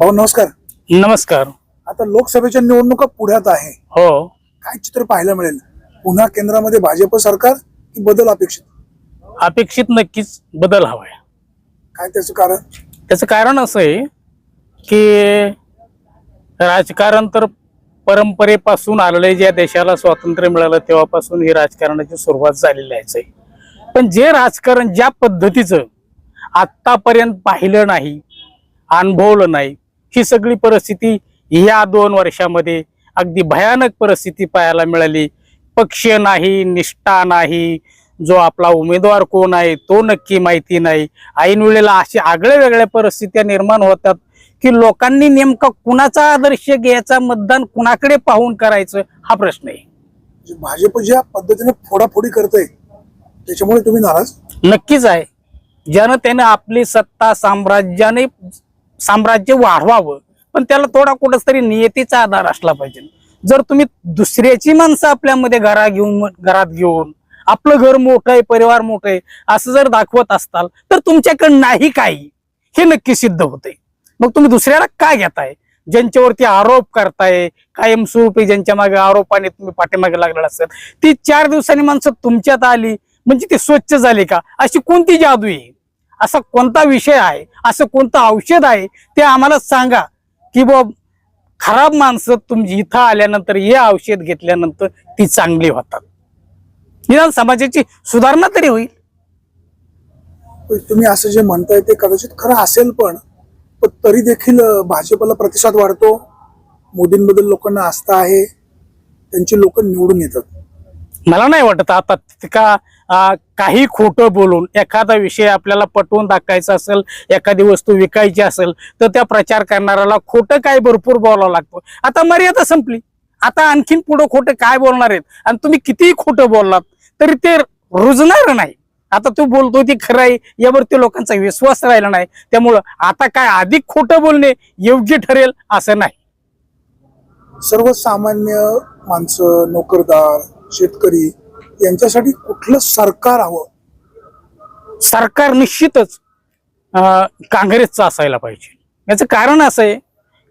भाऊ नमस्कार. नमस्कार. आता लोकसभेच्या निवडणुका पुढ्यात आहे. हो. काय चित्र पाहायला मिळेल? पुन्हा केंद्रामध्ये भाजप सरकार की बदल अपेक्षित? अपेक्षित नक्कीच बदल हवाय. काय त्याचं कारण? त्याचं कारण असं आहे की राजकारण तर परंपरेपासून आलेलं आहे ज्या देशाला स्वातंत्र्य मिळालं तेव्हापासून ही राजकारणाची सुरुवात झालेली आहे. पण जे राजकारण ज्या पद्धतीचं आत्तापर्यंत पाहिलं नाही अनुभवलं नाही ही सगळी परिस्थिती या दोन वर्षामध्ये अगदी भयानक परिस्थिती पाहायला मिळाली. पक्ष नाही निष्ठा नाही जो आपला उमेदवार कोण आहे तो नक्की माहिती नाही. ऐन वेळेला अशा आगळ्या वेगळ्या परिस्थित्या निर्माण होतात की लोकांनी नेमका कुणाचा आदर्श घ्यायचा मतदान कुणाकडे पाहून करायचं हा प्रश्न आहे. भाजप ज्या पद्धतीने फोडाफोडी करते त्याच्यामुळे तुम्ही नाराज? नक्कीच आहे. ज्यानं त्यानं आपली सत्ता साम्राज्याने साम्राज्य वाढवावं. पण त्याला थोडा कुठंच तरी नियतीचा आधार असला पाहिजे. जर तुम्ही दुसऱ्याची माणसं आपल्यामध्ये घरा घेऊन घरात घेऊन आपलं घर मोठं आहे परिवार मोठं आहे असं जर दाखवत असताल तर तुमच्याकडं नाही काही. हे नक्की सिद्ध होते मग तुम्ही दुसऱ्याला काय घेताय? ज्यांच्यावरती आरोप करताय कायमस्वरूपी ज्यांच्या मागे आरोपाने तुम्ही पाठीमागे लागलेला असेल ती चार दिवसांनी माणसं तुमच्यात आली म्हणजे ती स्वच्छ झाली का? अशी कोणती जादू आहे? असा कोणता विषय आहे असं कोणतं औषध आहे ते आम्हाला सांगा. की बा खराब माणसं तुमची इथं आल्यानंतर हे औषध घेतल्यानंतर ती चांगली होतात. निदान समाजाची सुधारणा तरी होईल. तुम्ही असं जे म्हणताय ते कदाचित खरं असेल पण तरी देखील भाजपला प्रतिसाद वाढतो. मोदींबद्दल लोकांना आस्था आहे. त्यांची लोक निवडून येतात. मला नाही वाटत. आता का काही खोटं बोलून एखादा विषय आपल्याला पटवून दाखवायचा असेल एखादी वस्तू विकायची असेल तर त्या प्रचार करणाऱ्याला खोटं काय भरपूर बोलावं लागतं. आता मर्यादा संपली. आता आणखीन पुढं खोटं काय बोलणार आहेत? आणि तुम्ही कितीही खोटं बोललात तरी ते रुजणार नाही. आता तू बोलतो ती खरं आहे यावरती लोकांचा विश्वास राहिला नाही. त्यामुळं आता काय अधिक खोटं बोलणे योग्य ठरेल असं नाही. सर्वसामान्य माणसं नोकरदार शेतकरी यांच्यासाठी कुठलं सरकार हवं? सरकार निश्चितच काँग्रेसचं असायला पाहिजे. याचं कारण असं आहे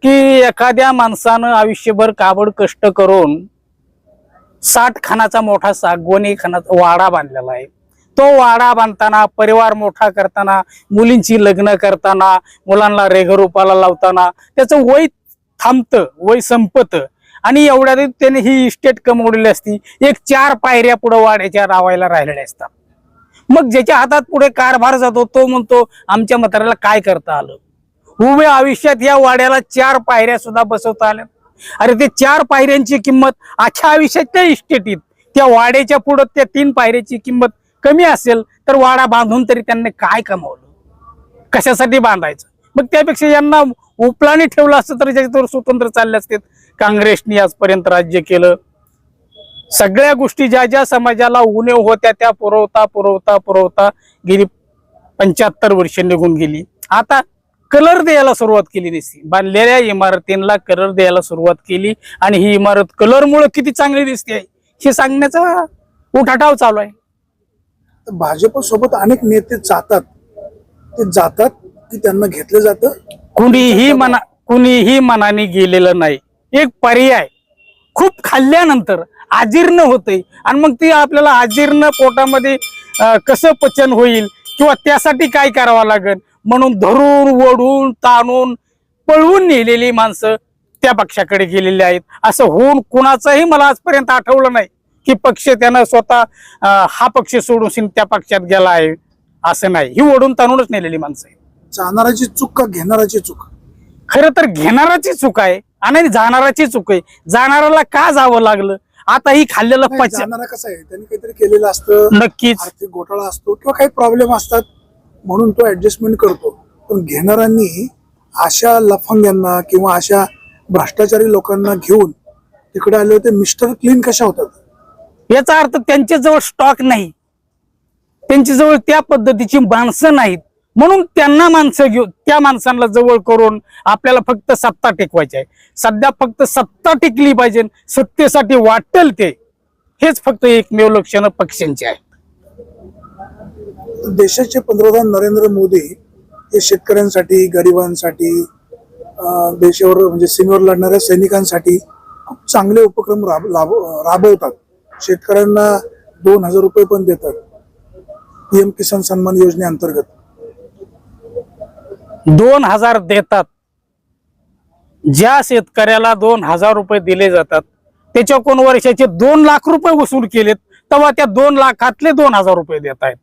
की एखाद्या माणसानं आयुष्यभर काबड कष्ट करून साठ खानाचा मोठा सागवणी खानाचा वाडा बांधलेला आहे. तो वाडा बांधताना परिवार मोठा करताना मुलींची लग्न करताना मुलांना रेघरूपाला लावताना त्याचं वय थांबतं वय संपतं. आणि एवढ्या त्याने ही इस्टेट कमवलेली असती. एक चार पायऱ्या पुढे वाड्याच्या रावायला राहिलेल्या असतात. मग ज्याच्या हातात पुढे कारभार जातो तो म्हणतो आमच्या म्हाताऱ्याला काय करता आलं? उभ्या आयुष्यात या वाड्याला चार पायऱ्या सुद्धा बसवता आल्या. अरे ते चार पायऱ्यांची किंमत अख्ख्या आयुष्याच्या इस्टेटीत त्या वाड्याच्या पुढं त्या तीन पायऱ्याची किंमत कमी असेल तर वाडा बांधून तरी त्यांनी काय कमावलं? कशासाठी बांधायचं? मग त्यापेक्षा यांना उपलाने ठेवलं असतं तर ज्याच्यावर स्वतंत्र चालले असते काँग्रेसने आजपर्यंत राज्य केलं. सगळ्या गोष्टी ज्या ज्या समाजाला उणीव होत्या त्या पुरवता पुरवता पुरवता गेली पंच्याहत्तर वर्ष निघून गेली. आता कलर द्यायला सुरुवात केली दिसते. बांधलेल्या इमारतींना कलर द्यायला सुरुवात केली आणि ही इमारत कलरमुळे किती चांगली दिसते हे सांगण्याचा उठाठाव चालू आहे. भाजप सोबत अनेक नेते जातात. ते जातात की त्यांना घेतलं जातं? कुणीही मना कुणीही मनाने गेलेलं नाही. एक पर्याय. खूप खाल्ल्यानंतर अजीर्ण होते आणि मग ती आपल्याला अजीर्ण पोटामध्ये कसं पचन होईल किंवा त्यासाठी काय करावं लागेल? म्हणून धरून ओढून ताणून पळवून नेलेली माणसं त्या पक्षाकडे गेलेली आहेत. असं होऊन कुणाचंही मला आजपर्यंत आठवलं नाही की पक्ष त्यानं स्वतः हा पक्ष सोडून त्या पक्षात गेला आहे. असं नाही. ही ओढून ताणूनच नेलेली माणसं आहे जाणाराची चूक का घेणाराची चूक? खरं तर घेणाराची चूक आहे. आणि जाणाराची चूक आहे. जाणाऱ्याला का जावं लागलं? आता ही खाल्लेलं पच जाणारा कसा आहे? त्यांनी काहीतरी केलेलं असतं. नक्कीच. आर्थिक घोटाळा असतो किंवा काही प्रॉब्लेम असतात म्हणून तो ऍडजस्टमेंट करतो. पण घेणाऱ्यांनी अशा लफंग्यांना किंवा अशा भ्रष्टाचारी लोकांना घेऊन तिकडे आले होते मिस्टर क्लीन कशा होतात? याचा अर्थ त्यांच्याजवळ स्टॉक नाही. त्यांच्याजवळ त्या पद्धतीची माणसं नाहीत. म्हणून त्यांना माणसं घेऊन त्या माणसांना जवळ करून आपल्याला फक्त सत्ता टेकवायची आहे. सध्या फक्त सत्ता टिकली पाहिजे सत्तेसाठी वाटेल ते. हेच फक्त एकमेव लक्षण पक्षांचे आहे देशाचे पंतप्रधान नरेंद्र मोदी हे शेतकऱ्यांसाठी गरिबांसाठी देशावर म्हणजे सीमेवर लढणाऱ्या सैनिकांसाठी खूप चांगले उपक्रम राब लाभ राबवतात. शेतकऱ्यांना दोन हजार रुपये पण देतात. पीएम किसान सन्मान योजनेअंतर्गत. दोन हजार देतात. ज्या शेतकऱ्याला दोन हजार रुपये दिले जातात त्याच्या कोण वर्षाचे दोन लाख रुपये वसूल केलेत तेव्हा त्या दोन लाखातले दोन हजार रुपये देत आहेत.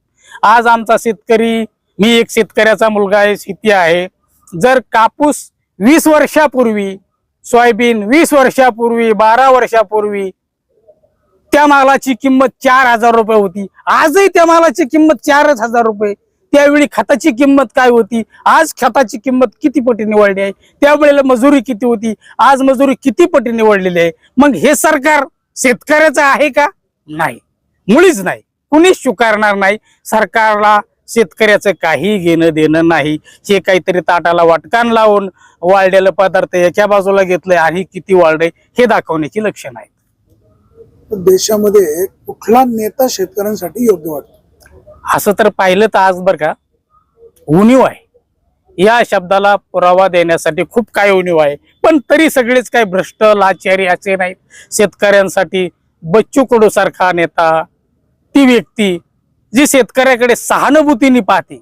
आज आमचा शेतकरी मी एक शेतकऱ्याचा मुलगा आहे शेती आहे. जर कापूस वीस वर्षापूर्वी सोयाबीन वीस वर्षापूर्वी बारा वर्षापूर्वी त्या मालाची किंमत चार हजार रुपये होती. आजही त्या मालाची किंमत चारच हजार रुपये त्यावेळी खताची किंमत काय होती? आज खताची किंमत किती पटीने वाढली आहे? त्यावेळेला मजुरी किती होती? आज मजुरी किती पटीने वाढलेली आहे? मग हे सरकार शेतकऱ्याचं आहे का? नाही. मुळीच नाही. कुणीच स्वीकारणार नाही? सरकारला शेतकऱ्याचं काही घेणं देणं नाही. हे काहीतरी ताटाला वाटकान लावून वाळलेलं पदार्थ याच्या बाजूला घेतलंय आणि किती वाढलंय हे दाखवण्याची लक्षणं आहेत. देशामध्ये कुठला नेता शेतकऱ्यांसाठी योग्य वाटतो? असं तर पाहिलं तर आज बरं का उणीव आहे. या शब्दाला पुरावा देण्यासाठी खूप काय उणीव आहे. पण तरी सगळेच काय भ्रष्ट लाचारी असे नाहीत. शेतकऱ्यांसाठी बच्चू कडू सारखा नेता ती व्यक्ती जी शेतकऱ्याकडे सहानुभूतीने पाहते.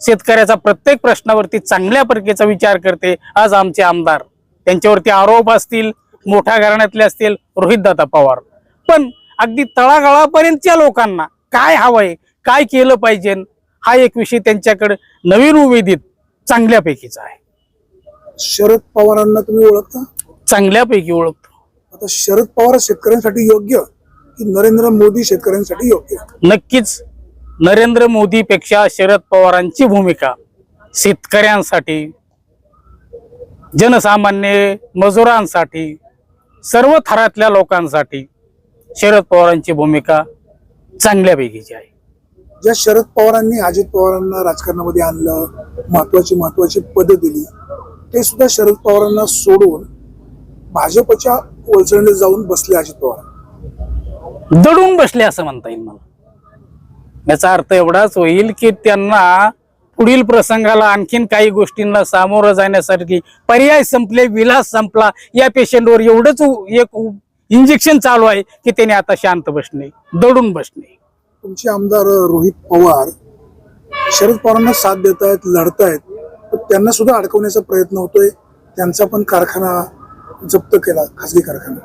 शेतकऱ्याचा प्रत्येक प्रश्नावरती चांगल्या प्रकारचा विचार करते आज आमचे आमदार. त्यांच्यावरती आरोप असतील मोठ्या घराण्यातले असतील रोहितदादा पवार. पण अगदी तळागाळापर्यंतच्या लोकांना काय हवंय? काय केलं पाहिजे? हा एक विषय त्यांच्याकडे नवीन उमेदीत चांगल्यापैकीचा आहे. शरद पवारांना तुम्ही ओळखता? चांगल्यापैकी ओळखतो. आता शरद पवार शेतकऱ्यांसाठी योग्य की नरेंद्र मोदी शेतकऱ्यांसाठी योग्य? नक्कीच. नरेंद्र मोदीपेक्षा शरद पवारांची भूमिका शेतकऱ्यांसाठी जनसामान्य मजुरांसाठी सर्व थरातल्या लोकांसाठी शरद पवारांची भूमिका चांगल्यापैकीची आहे. ज्या शरद पवारांनी अजित पवारांना राजकारणामध्ये आणलं महत्वाची महत्वाची पदं दिली ते सुद्धा शरद पवारांना सोडून भाजपच्या वलचणीला जाऊन बसले अजित पवार. दडून बसले असं म्हणता येईल मला. याचा अर्थ एवढाच होईल की त्यांना पुढील प्रसंगाला आणखीन काही गोष्टींना सामोरं जाण्यासाठी पर्याय संपले विलास संपला या पेशंटवर एवढंच एक इंजेक्शन चालू आहे की त्याने आता शांत बसणे दडून बसणे. तुमचे आमदार रोहित पवार शरद पवारांना साथ देत आहेत लढतायत त्यांना सुद्धा अडकवण्याचा प्रयत्न होतोय. त्यांचा पण कारखाना जप्त केला खासगी कारखाना.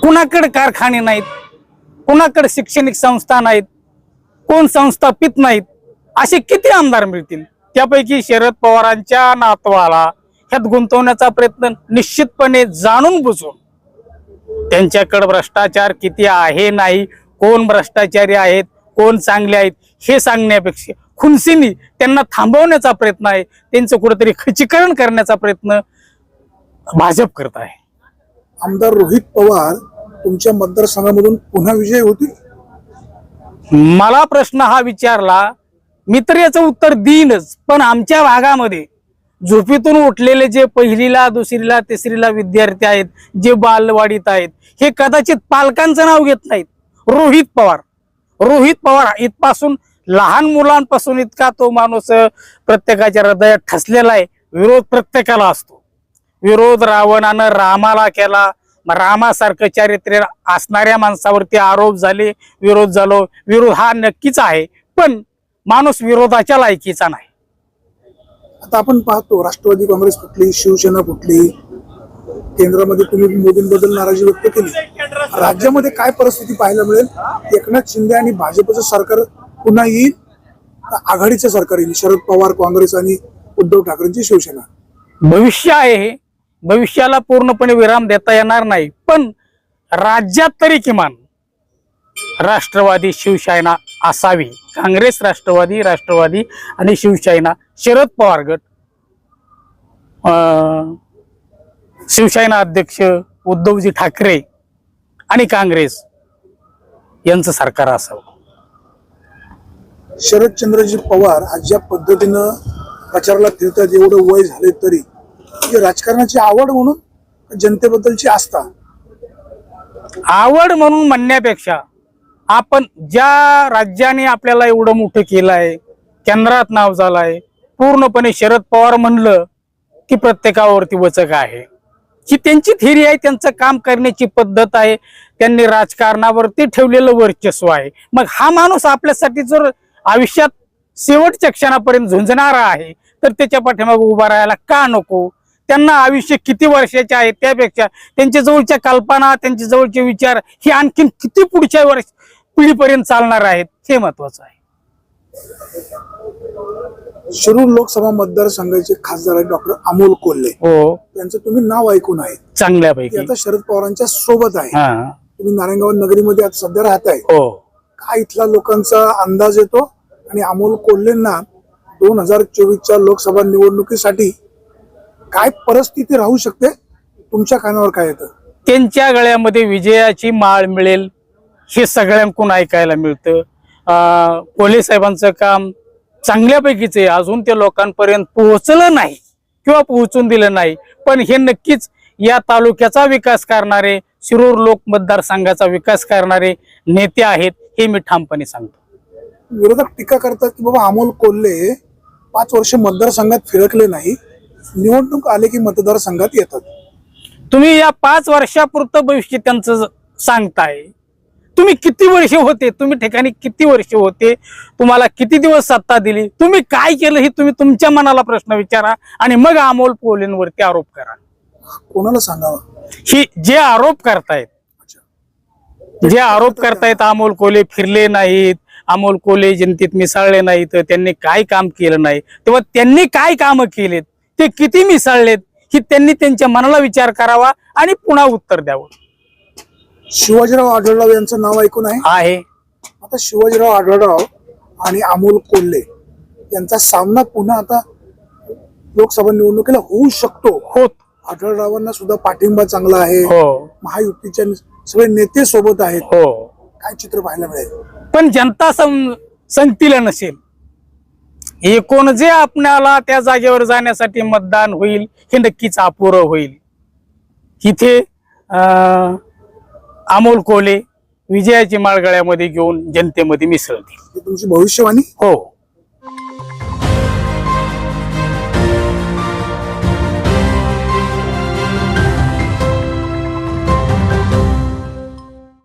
कुणाकडे कारखाने नाहीत? कुणाकडे शैक्षणिक संस्था नाहीत? कोण संस्थापित नाहीत? असे किती आमदार मिळतील? त्यापैकी शरद पवारांच्या नातवाला ह्यात गुंतवण्याचा प्रयत्न निश्चितपणे जाणून बुजून. त्यांच्याकडे भ्रष्टाचार किती आहे नाही कोण भ्रष्टाचारी आहेत कोण चांगले आहेत हे सांगण्यापेक्षा खुनसीनी त्यांना थांबवण्याचा प्रयत्न आहे. त्यांचं कुठेतरी खचीकरण करण्याचा प्रयत्न भाजप करत आहे. आमदार रोहित पवार तुमच्या मतदारसंघामधून पुन्हा विजय होतील? मला प्रश्न हा विचारला मी तर याचं उत्तर देईनच पण आमच्या भागामध्ये झोपेतून उठलेले जे पहिलीला दुसरीला तिसरीला विद्यार्थी आहेत जे बालवाडीत आहेत हे कदाचित पालकांचं नाव घेत नाहीत. रोहित पवार. रोहित पवार इथपासून लहान मुलांपासून इतका तो माणूस प्रत्येकाच्या हृदयात ठसलेला आहे. विरोध प्रत्येकाला असतो. विरोध रावणानं रामाला केला. रामासारखं चारित्र्य असणाऱ्या माणसावरती आरोप झाले विरोध झालो. विरोध हा नक्कीच आहे पण माणूस विरोधाच्या लायकीचा नाही. आता आपण पाहतो राष्ट्रवादी काँग्रेस फुटली शिवसेना फुटली केंद्रामध्ये तुम्ही मोदींबद्दल नाराजी व्यक्त केली. राज्यामध्ये काय परिस्थिती पाहायला मिळेल? एकनाथ शिंदे आणि भाजपचं सरकार पुन्हा येईल आघाडीचं सरकार येईल? शरद पवार काँग्रेस आणि उद्धव ठाकरेंची शिवसेना. भविष्य आहे हे. भविष्याला पूर्णपणे विराम देता येणार नाही. पण राज्यात तरी किमान राष्ट्रवादी शिवसेना असावी. काँग्रेस राष्ट्रवादी राष्ट्रवादी आणि शिवसेना. शरद पवार गट अं, शिवसेना अध्यक्ष उद्धवजी ठाकरे आणि काँग्रेस यांचं सरकार असावं. शरदचंद्रजी पवार आज ज्या पद्धतीनं प्रचाराला फिरतात एवढं वय झाले तरी ही राजकारणाची आवड म्हणून जनतेबद्दलची आस्था? आवड म्हणून म्हणण्यापेक्षा आपण ज्या राज्याने आपल्याला एवढं मोठं केलं आहे केंद्रात नाव झालं आहे पूर्णपणे शरद पवार म्हणलं की प्रत्येकावरती वचक आहे. ही त्यांची थेरी आहे त्यांचं काम करण्याची पद्धत आहे. त्यांनी राजकारणावरती ठेवलेलं वर्चस्व आहे. मग हा माणूस आपल्यासाठी जर आयुष्यात शेवटच्या क्षणापर्यंत झुंजणारा आहे तर त्याच्या पाठीमागे उभा राहायला का नको? त्यांना आयुष्य किती वर्षाचे आहे त्यापेक्षा त्यांच्या जवळच्या कल्पना त्यांच्या जवळचे विचार हे आणखीन किती पुढच्या वर्ष पिढीपर्यंत चालणार आहेत हे महत्वाचं आहे. शिरूर लोकसभा मतदारसंघाचे खासदार आहेत डॉक्टर अमोल कोल्हे. हो. त्यांचं तुम्ही नाव ऐकून आहे ते चांगल्यापैकी आता शरद पवारांच्या सोबत आहे हा. तुम्ही नारायणगाव नगरीमध्ये आता सध्या राहताय. हो. काय इथला लोकांचा अंदाज येतो? आणि अमोल कोल्हेंना दोन हजार चोवीसच्या लोकसभा निवडणुकीसाठी काय परिस्थिती राहू शकते? तुमच्या कानावर काय येतं? त्यांच्या गळ्यामध्ये विजयाची माळ मिळेल हे सगळ्यांकडून ऐकायला मिळतं. अं, कोल्हे साहेबांचं काम चांगल्यापैकीच आहे अजून ते लोकांपर्यंत पोहोचलं नाही किंवा पोहोचून दिलं नाही. पण हे नक्कीच या तालुक्याचा विकास करणारे शिरूर लोक मतदारसंघाचा विकास करणारे नेते आहेत हे मी ठामपणे सांगतो. विरोधक टीका करतात की बाबा अमोल कोल्हे पाच वर्ष मतदारसंघात फिरकले नाही. निवडणूक आले की मतदारसंघात येतात. तुम्ही या पाच वर्षापुरतं भविष्य त्यांचं सांगताय. तुम्ही किती वर्ष होते? तुम्ही ठिकाणी किती वर्ष होते? तुम्हाला किती दिवस सत्ता दिली? तुम्ही काय केलं हे तुम्ही तुमच्या मनाला प्रश्न विचारा आणि मग अमोल कोल्हेंवरती आरोप करा. कोणाला सांगावं? ही जे आरोप करतायत जे आरोप करतायत अमोल कोल्हे फिरले नाहीत अमोल कोल्हे जनतेत मिसळले नाहीत त्यांनी काय काम केलं नाही? तेव्हा त्यांनी काय कामं केलेत? ते किती मिसळलेत? ही त्यांनी त्यांच्या मनाला विचार करावा आणि पुन्हा उत्तर द्यावं. शिवाजीराव आढळराव यांचं नाव ऐकून आहे? आहे. आता शिवाजीराव आढळराव आणि अमोल कोल्हे यांचा सामना पुन्हा आता लोकसभा निवडणुकीला होऊ शकतो. होत आढळरावांना सुद्धा पाठिंबा चांगला आहे. हो. महायुतीच्या सगळे नेते सोबत आहेत. हो. काय चित्र पाहायला मिळेल? पण जनता सं संगतीला नसेल. एकूण जे आपल्याला त्या जागेवर जाण्यासाठी मतदान होईल हे नक्कीच अपुरं होईल. इथे अं, अमोल कोले विजयाची माळगळ्यामध्ये घेऊन जनतेमध्ये मिसळतील तुमची भविष्यवाणी? हो.